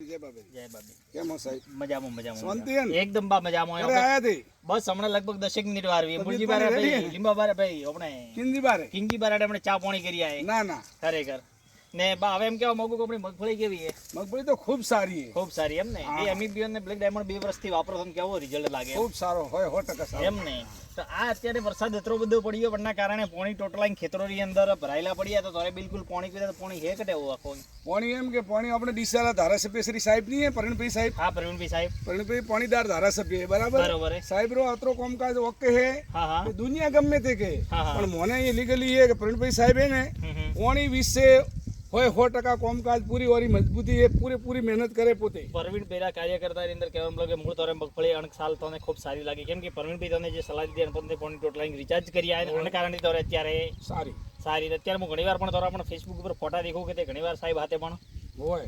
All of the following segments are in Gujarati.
જય બાબાજી. જય બાબી. કેમ હો સાહેબ? મજામાં મજામાં શાંતિ. એકદમ બા મજામાં. આયા તે બસ હમણાં લગભગ દસેક મિનિટ વાર પાણી બારા ભાઈ લીંબા બારા ભાઈ આપણે હિન્દી બારે. કિંગી બારાડે આપણે ચા પાણી કરી ના ના. ખરેખર. ને બા હવે એમ કેવા માંગુ કે આપણી મગફળી કેવી છે? મગફળી તો ખૂબ સારી છે. ખૂબ સારી એમ ને? હા. એ એમીબીએન ને બ્લેક ડાયમંડ બે વર્ષથી વાપરો તો કેવો રિઝલ્ટ લાગે? ખૂબ સારો હોય સો ટકા સારો. એમ ને? તો આ અત્યારે વરસાદ એટલો બધો પડ્યો પડના કારણે પોણી ટોટલા ખેતરોની અંદર ભરાયેલા પડ્યા તો તારે બિલકુલ પોણી પીતા તો પાણી હે કટે એવું આખો? પોણી એમ કે પોણી આપણે ડીસાલા ધારાસભ્ય શ્રી સાહેબની હે પરણભાઈ સાહેબ. હા પરણભાઈ સાહેબ. પરણભાઈ પોણીદાર ધારાસભ્ય બરાબર? બરાબર સાહેબ રો અતરો કામકાજ ઓકે હે હા. હા દુનિયા ગમે તે કે. પણ મને એ લીગલી હે કે પરણભાઈ સાહેબ હે ને હમ. વિશે હોય સો ટકા કોમકાજ પૂરી વારી મજબૂતી એ પૂરેપૂરી મહેનત કરે પોતે. પરવીણ પેલા કાર્યકર્તાની અંદર કહેવા મળે કે મૂળ તારે મગફળી અણક સાલ તને ખૂબ સારી લાગી. કેમ કે પરવીણભાઈ તને જે સલાહ દીધી અને પોતે પોણી ટોટલાઈન રિચાર્જ કરી આયા અને કારણે તોરે અત્યારે સારી. સારી. અત્યારે હું ઘણીવાર પણ તારા પણ ફેસબુક ઉપર ફોટા દેખું કે તે ઘણીવાર સાહેબ હાથે પણ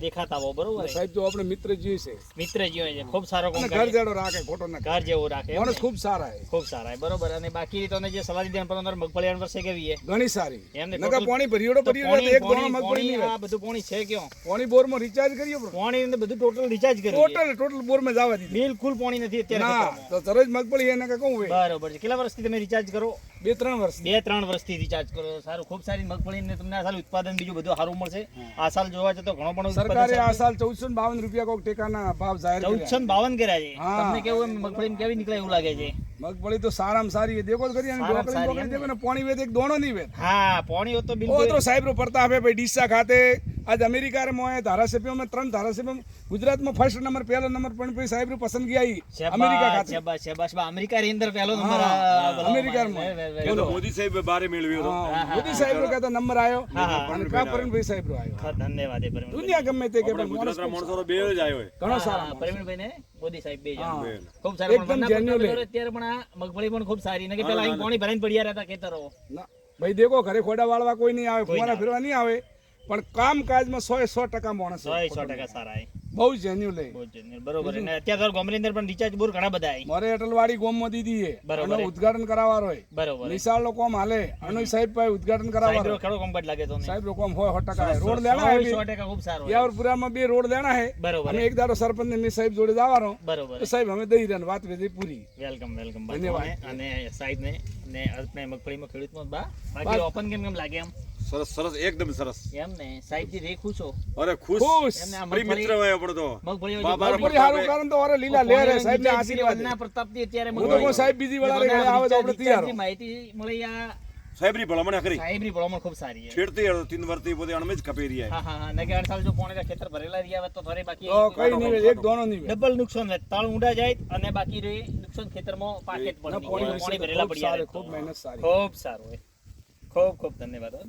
દેખાતા હોય બરોબર સાહેબ તો આપણે મિત્ર જીવ છે. મિત્ર જીવ છે ખૂબ સારો કામ ઘર જેવો રાખે ખોટો ના ઘર જેવો રાખે મને ખૂબ સારા છે. ખૂબ સારા છે બરોબર. અને બાકી તને જે સલાહ દીધી પર અંદર મગફળી આણ વર્ષે કેવી છે? ઘણી સારી. એમને નકા પાણી ભરિયો પોણી- એક દોણો મગફળી નહીં આ બધું પોણી છે ક્યાં? પાણી બોરમાં રિચાર્જ કર્યો પણ. પોણી અંદર બધું ટોટલ રિચાર્જ કર્યું છે. ટોટલ ટોટલ બોરમાં જવા દીધી. બિલકુલ પોણી નથી અત્યારે ના તો તરત મગફળી એને કહું બરોબર છે. કેટલા વર્ષથી તમે રિચાર્જ કરો? બે ત્રણ વર્ષ બે ત્રણ વર્ષથી રિચાર્જ કરો. સારું ખૂબ સારી મગફળી ને તમને આ સાલ ઉત્પાદન બીજું બધું સારું મળશે. આ સાલ જોવા જતો ઘણો પણ સરકારે આ સાલ ચૌદસો બાવન રૂપિયા કોઈક ટેકાના ભાવ જાહેર ચૌદસો બાવન કર્યા છે. તમને કેવું મગફળી કેવી નીકળે એવું લાગે છે? મગફળી તો સારામાં સારી દેખો કરી અને ને પાણી વેત એક દોણો નહીં વેત. હા પોણી તો બિલકુલ સાહેબ રો પડતા હે ભાઈ ડીસા ખાતે આજ અમેરિકા રે ધારાસભ્યોમાં ત્રણ ધારાસભ્યો. ગુજરાતમાં ફર્સ્ટ નંબર પહેલો નંબર પણ ભાઈ સાહેબ પસંદગી આવી. અમેરિકા ખાતે. શાબાશ, શાબાશ. બા, અમેરિકા ની અંદર પહેલો નંબર અમેરિકામાં. બોલો. મોદી સાહેબ બારે મેળવ્યો હતો. મોદી સાહેબ નો કહેતા નંબર આવ્યો. અને કા સાહેબ નો આવ્યો. ધન્યવાદ દુનિયા ગમે તે કે માણસ બે જ આવ્યો ઘણો સારા પ્રવીણભાઈ ને મોદી સાહેબ બે. ખૂબ સારા એકદમ. પણ અત્યારે પણ આ મગફળી પણ ખૂબ સારી. ને કે પેલા અહીં પાણી ભરાઈને પડ્યા રહેતા ખેતરો. ના ભાઈ દેખો ઘરે ખોડા વાળવા કોઈ નહીં આવે. ફુવારા ફેરવા નહીં આવે. પણ કામકાજમાં સો સો ટકા માણસ સો સો ટકા સારા બહુ જેન્યુ લે બહુ જ બરોબર. અને અત્યારે ગામની અંદર પણ રિચાર્જ બોર ઘણા બધા આવી મારે અટલવાડી ગોમમાં દીધી છે. બરોબર. ઉદઘાટન કરાવવાનો હોય બરોબર નિશાળ લોકો આમ હાલે. અનોય સાહેબ ભાઈ ઉદ્ઘાટન કરાવવાનો ખરો કમ્પટ લાગે તો સાહેબ લોકો આમ હોય સો ટકા. હે. રોડ લેણા હે 100 ટકા ખૂબ સારો યાવરપુરામાં બે રોડ લેણા હે બરોબર અને એક દાડો સરપંચ ને મેં સાહેબ જોડે જવાનો. બરોબર તો સાહેબ અમે દઈ રહ્યા વાત વેધી પૂરી. Welcome welcome. ધન્યવાદ. અને સાહેબ ને ને આપણે મગફળીમાં ખેડૂતમાં બા. બાકી ઓપન કેમ કેમ લાગે એમ સરસ સરસ એકદમ સરસ. એમ ને સાહેબ રે છો. અરે ખુશ. ખુશ. પ્રિય મિત્ર હોય આપણો તો. મગફળી બાબા મગફળી હારું કારણ તો અરે લીલા લે રે સાહેબ ને આશીર્વાદ ના પ્રતાપ પ્રતાપથી અત્યારે હું તો સાહેબ બીજી વાળા રે આવે તો આપણે તૈયાર હો. માહિતી મળી આ સાહેબની ભલામણ કરી. સાહેબની ભલામણ ખૂબ સારી છે. છેડતી હતો તીન વર્ષથી પોતે અણમે જ કપી રહ્યા હા હા હા. નકે અડસાલ જો પોણે ખેતર ભરેલા રહ્યા તો થોડી બાકી તો કઈ નહીં હોય, એક દોણો નહીં ડબલ નુકસાન થાય તાળ ઊંડા જાય અને બાકી રે નુકસાન ખેતરમાં પાકેટ ના, પણ ભરેલા ખૂબ પડ્યા સારું, ખૂબ મહેનત સારી. ખૂબ સારું હોય ખૂબ ખૂબ ધન્યવાદ હો.